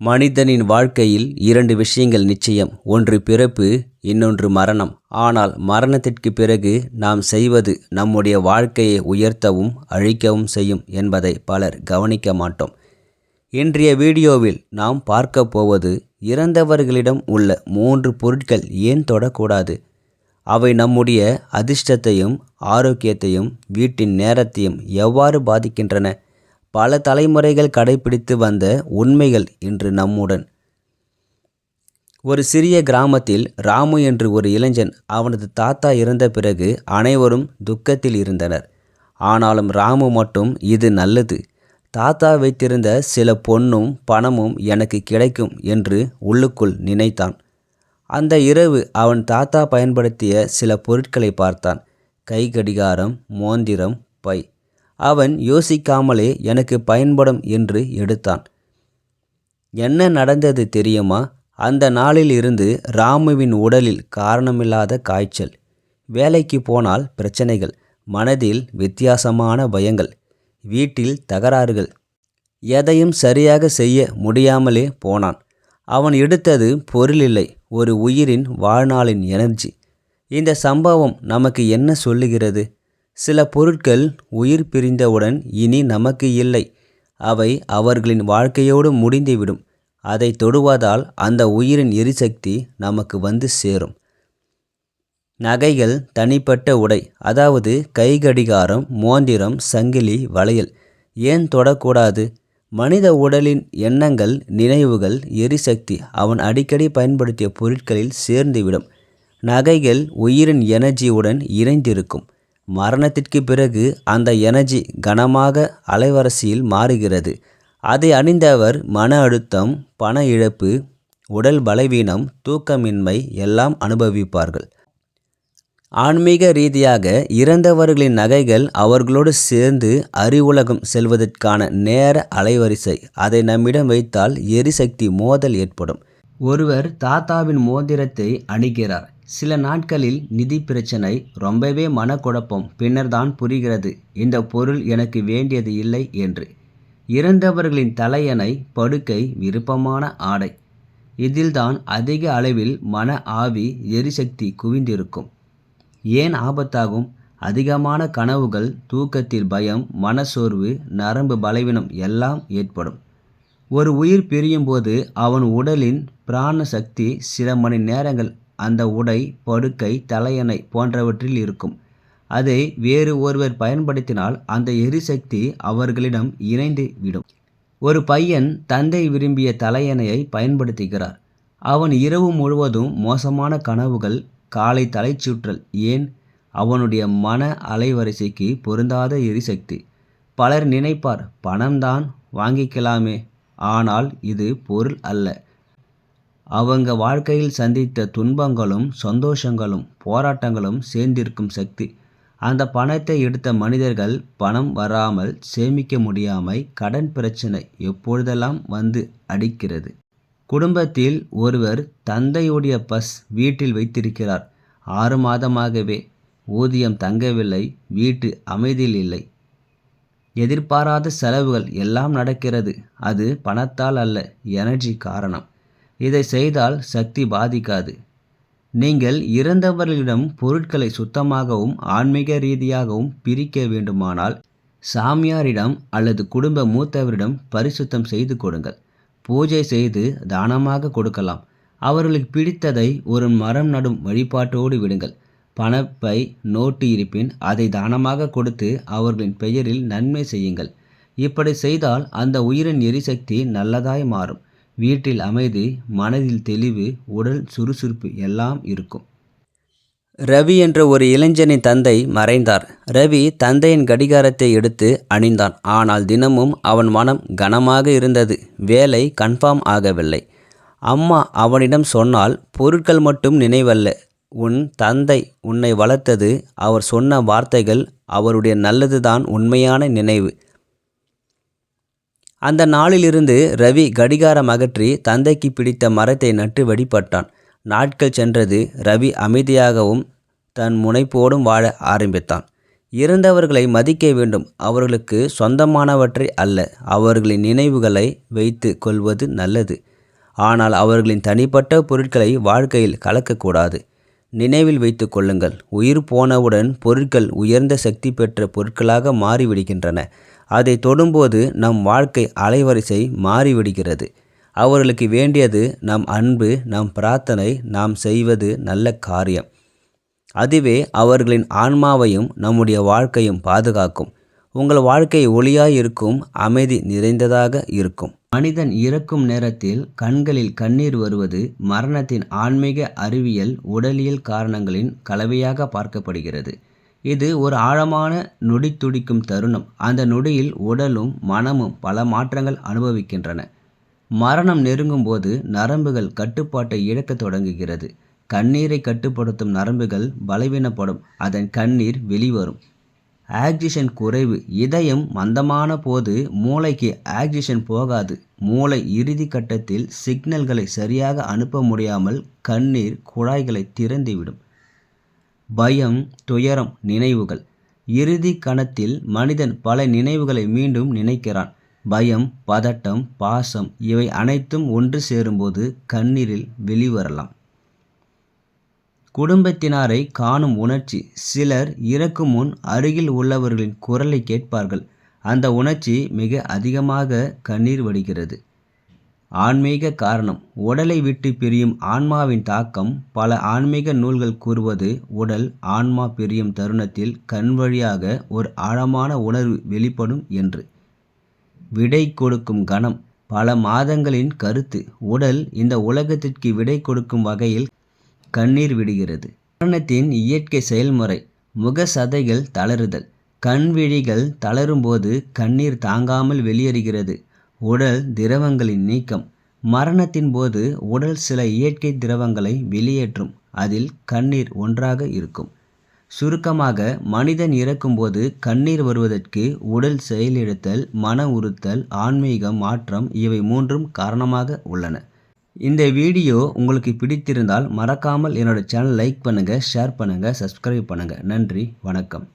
மனிதனின் வாழ்க்கையில் இரண்டு விஷயங்கள் நிச்சயம். ஒன்று பிறப்பு இன்னொன்று மரணம். ஆனால் மரணத்திற்கு பிறகு நாம் செய்வது நம்முடைய வாழ்க்கையை உயர்த்தவும் அழிக்கவும் செய்யும் என்பதை பலர் கவனிக்க மாட்டோம். இன்றைய வீடியோவில் நாம் பார்க்க போவது இறந்தவர்களிடம் உள்ள மூன்று பொருட்கள் ஏன் தொடக்கூடாது? அவை நம்முடைய அதிர்ஷ்டத்தையும் ஆரோக்கியத்தையும் வீட்டின் நேரத்தையும் எவ்வாறு பாதிக்கின்றன? பல தலைமுறைகள் கடைபிடித்து வந்த உண்மைகள் இன்று நம்முடன். ஒரு சிறிய கிராமத்தில் ராமு என்று ஒரு இளைஞன் அவனது தாத்தா இறந்த பிறகு அனைவரும் துக்கத்தில் இருந்தனர். ஆனாலும் ராமு மட்டும் இது நல்லது. தாத்தா வைத்திருந்த சில பொன்னும் பணமும் எனக்கு கிடைக்கும் என்று உள்ளுக்குள் நினைத்தான். அந்த இரவு அவன் தாத்தா பயன்படுத்திய சில பொருட்களை பார்த்தான். கை கடிகாரம் மோந்திரம் பை. அவன் யோசிக்காமலே எனக்கு பயன்படும் என்று எடுத்தான். என்ன நடந்தது தெரியுமா? அந்த நாளில் இருந்து ராமுவின் உடலில் காரணமில்லாத காய்ச்சல். வேலைக்கு போனால் பிரச்சனைகள் மனதில் வித்தியாசமான பயங்கள் வீட்டில் தகராறுகள். எதையும் சரியாக செய்ய முடியாமலே போனான். அவன் எடுத்தது பொருள் இல்லை ஒரு உயிரின் வாழ்நாளின் எனர்ஜி. இந்த சம்பவம் நமக்கு என்ன சொல்லுகிறது? சில பொருட்கள் உயிர் பிரிந்தவுடன் இனி நமக்கு இல்லை. அவை அவர்களின் வாழ்க்கையோடு முடிந்துவிடும். அதை தொடுவதால் அந்த உயிரின் எரிசக்தி நமக்கு வந்து சேரும். நகைகள் தனிப்பட்ட உடை அதாவது கைகடிகாரம் மோந்திரம் சங்கிலி வளையல் ஏன் தொடக்கூடாது? மனித உடலின் எண்ணங்கள் நினைவுகள் எரிசக்தி அவன் அடிக்கடி பயன்படுத்திய பொருட்களில் சேர்ந்துவிடும். நகைகள் உயிரின் எனர்ஜியுடன் இணைந்திருக்கும். மரணத்திற்கு பிறகு அந்த எனர்ஜி கனமாக அலைவரிசையில் மாறுகிறது. அதை அணிந்தவர் மன அழுத்தம் பண இழப்பு உடல் பலவீனம் தூக்கமின்மை எல்லாம் அனுபவிப்பார்கள். ஆன்மீக ரீதியாக இறந்தவர்களின் நகைகள் அவர்களோடு சேர்ந்து அறிவுலகம் செல்வதற்கான நேர அலைவரிசை. அதை நம்மிடம் வைத்தால் எரிசக்தி மோதல் ஏற்படும். ஒருவர் தாத்தாவின் மோதிரத்தை அணிகிறார். சில நாட்களில் நிதி பிரச்சனை ரொம்பவே மனக்குழப்பம் பின்னர் தான் புரிகிறது. இந்த பொருள் எனக்கு வேண்டியது இல்லை என்று. இறந்தவர்களின் தலையணை படுக்கை விருப்பமான ஆடை. இதில்தான் அதிக அளவில் மன ஆவி எரிசக்தி குவிந்திருக்கும். ஏன் ஆபத்தாகும்? அதிகமான கனவுகள் தூக்கத்தில் பயம் மனசோர்வு நரம்பு பலவீனம் எல்லாம் ஏற்படும். ஒரு உயிர் பிரியும் போது அவன் உடலின் பிராண சக்தி சில மணி நேரங்கள் அந்த உடை படுக்கை தலையணை போன்றவற்றில் இருக்கும். அதை வேறு ஒருவர் பயன்படுத்தினால் அந்த எரிசக்தி அவர்களிடம் இணைந்து விடும். ஒரு பையன் தந்தை விரும்பிய தலையணையை பயன்படுத்துகிறார். அவன் இரவு முழுவதும் மோசமான கனவுகள் காலை தலைச்சுற்றல் ஏன்? அவனுடைய மன அலைவரிசைக்கு பொருந்தாத எரிசக்தி. பலர் நினைப்பார் பணம்தான் வாங்கிக்கலாமே. ஆனால் இது பொருள் அல்ல. அவங்க வாழ்க்கையில் சந்தித்த துன்பங்களும் சந்தோஷங்களும் போராட்டங்களும் சேர்ந்திருக்கும் சக்தி. அந்த பணத்தை எடுத்த மனிதர்கள் பணம் வராமல் சேமிக்க முடியாமை கடன் பிரச்சனை எப்பொழுதெல்லாம் வந்து அடிக்கிறது? குடும்பத்தில் ஒருவர் தந்தையுடைய பஸ் வீட்டில் வைத்திருக்கிறார். ஆறு மாதமாகவே ஊதியம் தங்கவில்லை வீட்டு அமைதியில் இல்லை. எதிர்பாராத செலவுகள் எல்லாம் நடக்கிறது. அது பணத்தால் அல்ல எனர்ஜி காரணம். இதை செய்தால் சக்தி பாதிக்காது. நீங்கள் இறந்தவர்களிடம் பொருட்களை சுத்தமாகவும் ஆன்மீக ரீதியாகவும் பிரிக்க வேண்டுமானால் சாமியாரிடம் அல்லது குடும்ப மூத்தவரிடம் பரிசுத்தம் செய்து கொடுங்கள். பூஜை செய்து தானமாக கொடுக்கலாம். அவர்களுக்கு பிடித்ததை ஒரு மரம் நடும் வழிபாட்டோடு விடுங்கள். பணப்பை நோட்டு இருப்பின் அதை தானமாக கொடுத்து அவர்களின் பெயரில் நன்மை செய்யுங்கள். இப்படி செய்தால் அந்த உயிரின் எரிசக்தி நல்லதாய் மாறும். வீட்டில் அமைதி மனதில் தெளிவு உடல் சுறுசுறுப்பு எல்லாம் இருக்கும். ரவி என்ற ஒரு இளைஞனின் தந்தை மறைந்தார். ரவி தந்தையின் கடிகாரத்தை எடுத்து அணிந்தான். ஆனால் தினமும் அவன் மனம் கனமாக இருந்தது. வேலை கன்ஃபார்ம் ஆகவில்லை. அம்மா அவனிடம் சொன்னால் பொருட்கள் மட்டும் நினைவல்ல. உன் தந்தை உன்னை வளர்த்தது. அவர் சொன்ன வார்த்தைகள் அவருடைய நல்லதுதான் உண்மையான நினைவு. அந்த நாளிலிருந்து ரவி கடிகாரம் அகற்றி தந்தைக்கு பிடித்த மரத்தை நட்டு வழிபட்டான் நாட்கள் சென்றது ரவி அமைதியாகவும் தன் முனைப்போடும் வாழ ஆரம்பித்தான். இறந்தவர்களை மதிக்க வேண்டும். அவர்களுக்கு சொந்தமானவற்றை அல்ல அவர்களின் நினைவுகளை வைத்து கொள்வது நல்லது. ஆனால் அவர்களின் தனிப்பட்ட பொருட்களை வாழ்க்கையில் கலக்கக்கூடாது. நினைவில் வைத்து கொள்ளுங்கள். உயிர் போனவுடன் பொருட்கள் உயர்ந்த சக்தி பெற்ற பொருட்களாக மாறிவிடுகின்றன. அதை தொடும்போது நம் வாழ்க்கை அலைவரிசை மாறிவிடுகிறது. அவர்களுக்கு வேண்டியது நம் அன்பு நம் பிரார்த்தனை நாம் செய்வது நல்ல காரியம். அதுவே அவர்களின் ஆன்மாவையும் நம்முடைய வாழ்க்கையும் பாதுகாக்கும். உங்கள் வாழ்க்கை ஒளியாய் இருக்கும் அமைதி நிறைந்ததாக இருக்கும். மனிதன் இறக்கும் நேரத்தில் கண்களில் கண்ணீர் வருவது மரணத்தின் ஆன்மீக அறிவியல் உடலியல் காரணங்களின் கலவையாக பார்க்கப்படுகிறது. இது ஒரு ஆழமான நொடி துடிக்கும் தருணம். அந்த நொடியில் உடலும் மனமும் பல மாற்றங்கள் அனுபவிக்கின்றன. மரணம் நெருங்கும் போது நரம்புகள் கட்டுப்பாட்டை இழக்கத் தொடங்குகிறது. கண்ணீரை கட்டுப்படுத்தும் நரம்புகள் பலவீனப்படும். அதன் கண்ணீர் வெளிவரும். ஆக்சிஜன் குறைவு. இதயம் மந்தமான போது மூளைக்கு ஆக்சிஜன் போகாது. மூளை இறுதி கட்டத்தில் சிக்னல்களை சரியாக அனுப்ப முடியாமல் கண்ணீர் குழாய்களை திறந்துவிடும். பயம் துயரம் நினைவுகள். இறுதி கணத்தில் மனிதன் பல நினைவுகளை மீண்டும் நினைக்கிறான். பயம் பதட்டம் பாசம் இவை அனைத்தும் ஒன்று சேரும்போது கண்ணீரில் வெளிவரலாம். குடும்பத்தினாரை காணும் உணர்ச்சி. சிலர் இறக்கும் முன் அருகில் உள்ளவர்களின் குரலை கேட்பார்கள். அந்த உணர்ச்சி மிக அதிகமாக கண்ணீர் வடிகிறது ஆன்மீக காரணம். உடலை விட்டு பிரியும் ஆன்மாவின் தாக்கம். பல ஆன்மீக நூல்கள் கூறுவது உடல் ஆன்மா பிரியும் தருணத்தில் கண் வழியாக ஒரு ஆழமான உணர்வு வெளிப்படும் என்று. விடை கொடுக்கும் கணம். பல மாதங்களின் கருத்து. உடல் இந்த உலகத்திற்கு விடை கொடுக்கும் வகையில் கண்ணீர் விடுகிறது. மரணத்தின் இயற்கை செயல்முறை. முக சதைகள் தளருதல். கண் விழிகள் தளரும்போது கண்ணீர் தாங்காமல் வெளியேறுகிறது. உடல் திரவங்களின் நீக்கம். மரணத்தின் போது உடல் சில இயற்கை திரவங்களை வெளியேற்றும். அதில் கண்ணீர் ஒன்றாக இருக்கும். சுருக்கமாக மனிதன் இறக்கும்போது கண்ணீர் வருவதற்கு உடல் செயலிழத்தல் மன உறுத்தல் ஆன்மீக மாற்றம் இவை மூன்றும் காரணமாக உள்ளன. இந்த வீடியோ உங்களுக்கு பிடித்திருந்தால் மறக்காமல் என்னோட சேனல் லைக் பண்ணுங்கள் ஷேர் பண்ணுங்கள் சப்ஸ்கிரைப் பண்ணுங்கள் நன்றி வணக்கம்.